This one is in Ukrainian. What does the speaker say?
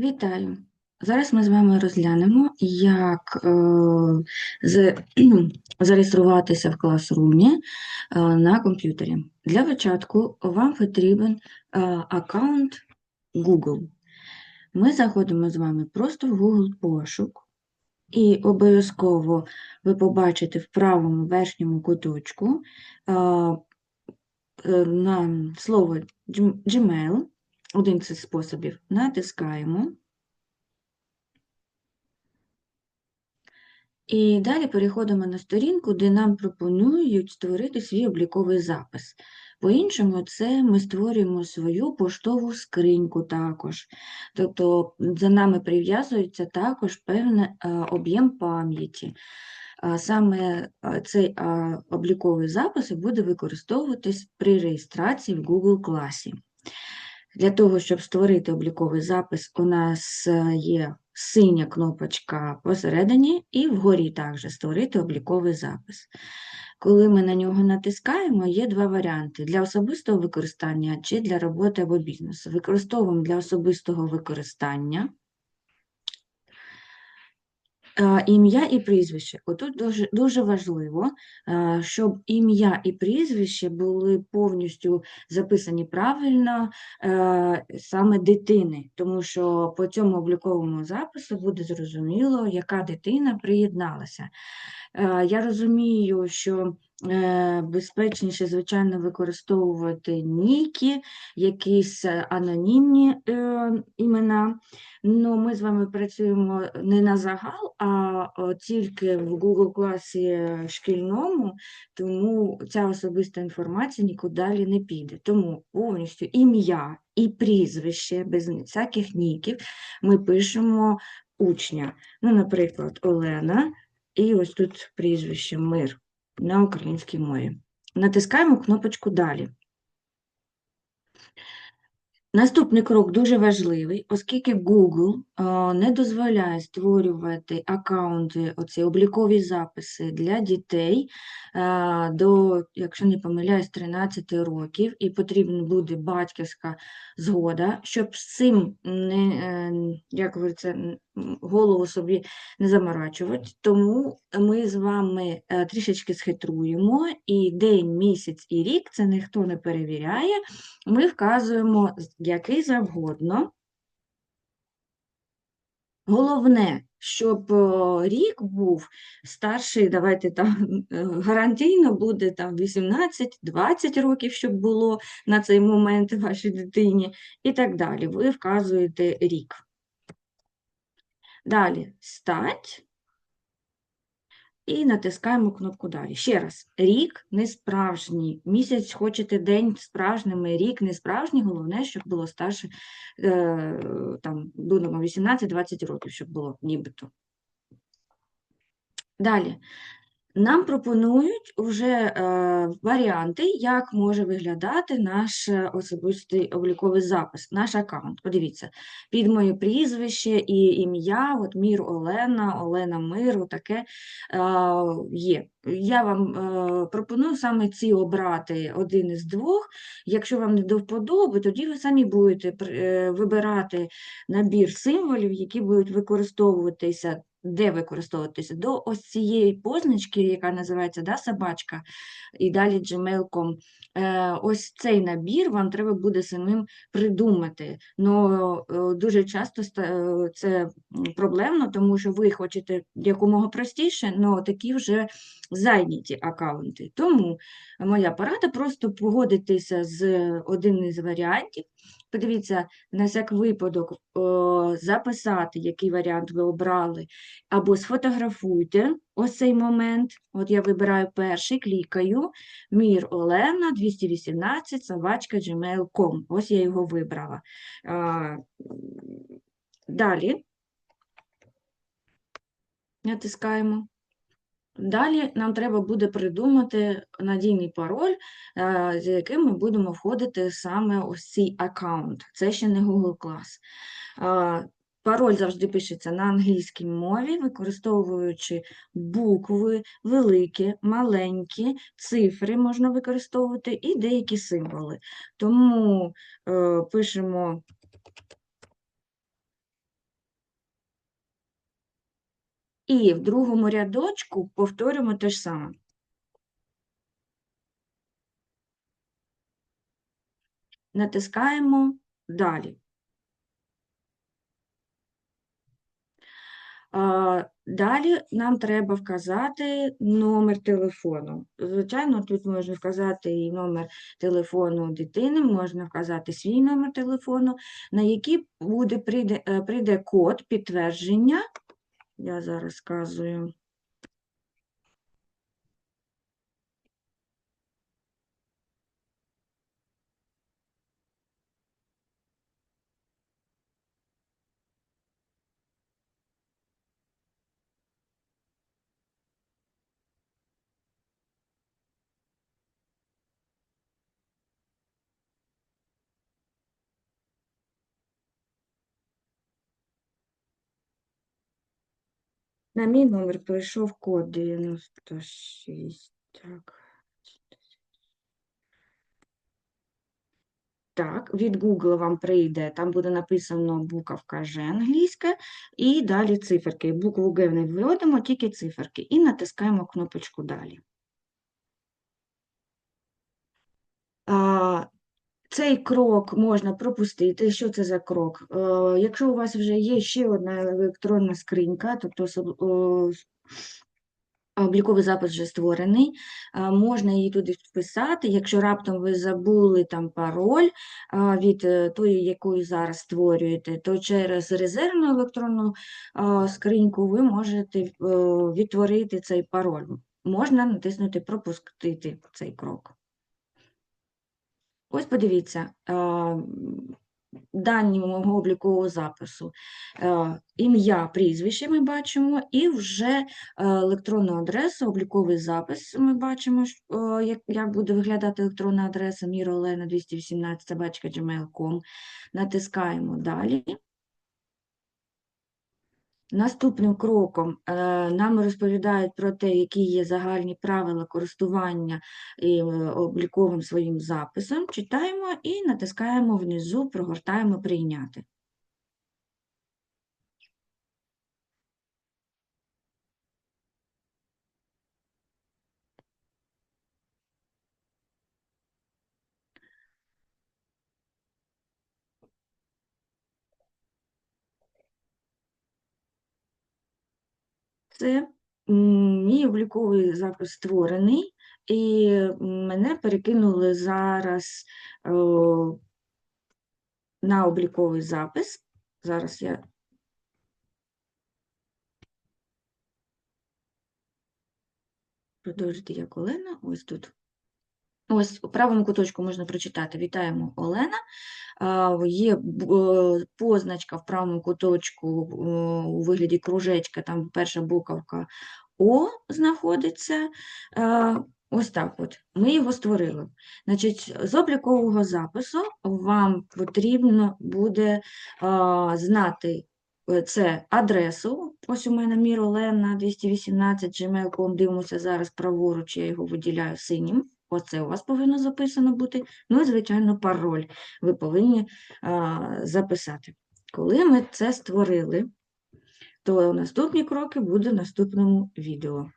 Вітаю! Зараз ми з вами розглянемо, як е, зареєструватися в класрумі е, на комп'ютері. Для початку вам потрібен е, аккаунт Google. Ми заходимо з вами просто в Google пошук, і обов'язково ви побачите в правому верхньому куточку е, е, на слово Gmail, один з способів, натискаємо. І далі переходимо на сторінку, де нам пропонують створити свій обліковий запис. По-іншому, це ми створюємо свою поштову скриньку також. Тобто за нами прив'язується також певний е, об'єм пам'яті. Саме е, цей е, обліковий запис буде використовуватись при реєстрації в Google класі. Для того, щоб створити обліковий запис, у нас е, є синя кнопочка посередині і вгорі також створити обліковий запис. Коли ми на нього натискаємо, є два варіанти: для особистого використання чи для роботи або бізнесу. Використовуємо для особистого використання. Е, Ім'я і прізвище. Отут дуже, дуже важливо, е, щоб ім'я і прізвище були повністю записані правильно е, саме дитини, тому що по цьому обліковому запису буде зрозуміло, яка дитина приєдналася. Е, Я розумію, що е, безпечніше, звичайно, використовувати ніки, якісь е, анонімні імена. Ну, ми з вами працюємо не на загал, а тільки в Google класі шкільному, тому ця особиста інформація нікуди не піде. Тому повністю ім'я і прізвище без всяких ніків ми пишемо учня. Ну, наприклад, Олена, і ось тут прізвище Мир на українській мові. Натискаємо кнопочку Далі. Наступний крок дуже важливий, оскільки Google е, не дозволяє створювати аккаунти, оці облікові записи для дітей е, до, якщо не помиляюсь, 13 років, і потрібна буде батьківська згода, щоб з цим не, е, як м, голову собі не заморачувати. Тому ми з вами е, трішечки схитруємо, і день, місяць і рік це ніхто не перевіряє ми вказуємо який завгодно. Головне, щоб рік був старший, давайте там е, гарантійно буде там 18-20 років, щоб було на цей момент вашій дитині, і так далі. Ви вказуєте рік. Далі стать. І натискаємо кнопку далі. Ще раз, рік не справжній. Місяць хочете день справжніми, рік не справжній. Головне, щоб було старше, е, там, будемо 18-20 років, щоб було нібито. Далі. Нам пропонують вже е, варіанти, як може виглядати наш е, особистий обліковий запис, наш аккаунт. Подивіться, під моє прізвище і ім'я, от Мір Олена, Олена Мир, таке е, є. Я вам е, пропоную саме ці обрати один із двох. Якщо вам не до вподоби, тоді ви самі будете е, вибирати набір символів, які будуть використовуватися де використовуватися? До ось цієї позначки, яка називається да, собачка, і далі gmail.com. Е, ось цей набір вам треба буде самим придумати. Но е, дуже часто е, це проблемно, тому що ви хочете якомога простіше, але такі вже зайняті аккаунти. Тому моя порада просто погодитися з один із варіантів. Подивіться, на всяк випадок о, записати, який варіант ви обрали, або сфотографуйте ось цей момент. От я вибираю перший, клікаю. Мір Олена 218 собачка gmail.com. Ось я його вибрала. А, далі натискаємо. Далі нам треба буде придумати надійний пароль, е, з яким ми будемо входити саме ось цей аккаунт. Це ще не Google Class. Е, Пароль завжди пишеться на англійській мові, використовуючи букви, великі, маленькі, цифри можна використовувати і деякі символи. Тому е, пишемо І в другому рядочку повторюємо те ж саме. Натискаємо далі. Далі нам треба вказати номер телефону. Звичайно, тут можна вказати і номер телефону дитини, можна вказати свій номер телефону, на який буде, прийде, е, прийде код підтвердження. Я зараз вказую. На мій номер прийшов код 96. Так. Так, від Google вам прийде, там буде написано буковка Ж англійська, і далі циферки. Букву Г не вводимо, тільки циферки. І натискаємо кнопочку Далі. Цей крок можна пропустити. Що це за крок? Е, Якщо у вас вже є ще одна електронна скринька, тобто обліковий запис вже створений, а, можна її туди вписати. Якщо раптом ви забули там пароль а, від е, тої, яку зараз створюєте, то через резервну електронну скриньку ви можете е, відтворити цей пароль. Можна натиснути Пропустити цей крок. Ось подивіться, дані мого облікового запису. Е, Ім'я, прізвище ми бачимо, і вже е, електронну адресу, обліковий запис ми бачимо, е, як, буде виглядати електронна адреса Міролена 218 собачка gmail.com. Натискаємо далі. Наступним кроком е, нам розповідають про те, які є загальні правила користування е, обліковим своїм записом. Читаємо і натискаємо внизу, прогортаємо прийняти. Це мій обліковий запис створений, і мене перекинули зараз о, на обліковий запис. Зараз я продовжити як Олена. Ось тут. Ось у правому куточку можна прочитати Вітаємо Олена. Є е, позначка в правому куточку е, у вигляді кружечка, там перша буковка О знаходиться. Е, Ось так от. Ми його створили. Значить, з облікового запису вам потрібно буде знати це адресу. Ось у мене Міролена 218 gmail.com. Дивимося зараз праворуч, я його виділяю синім. Оце у вас повинно записано бути. Ну і, звичайно, пароль ви повинні а, записати. Коли ми це створили, то наступні кроки будуть в наступному відео.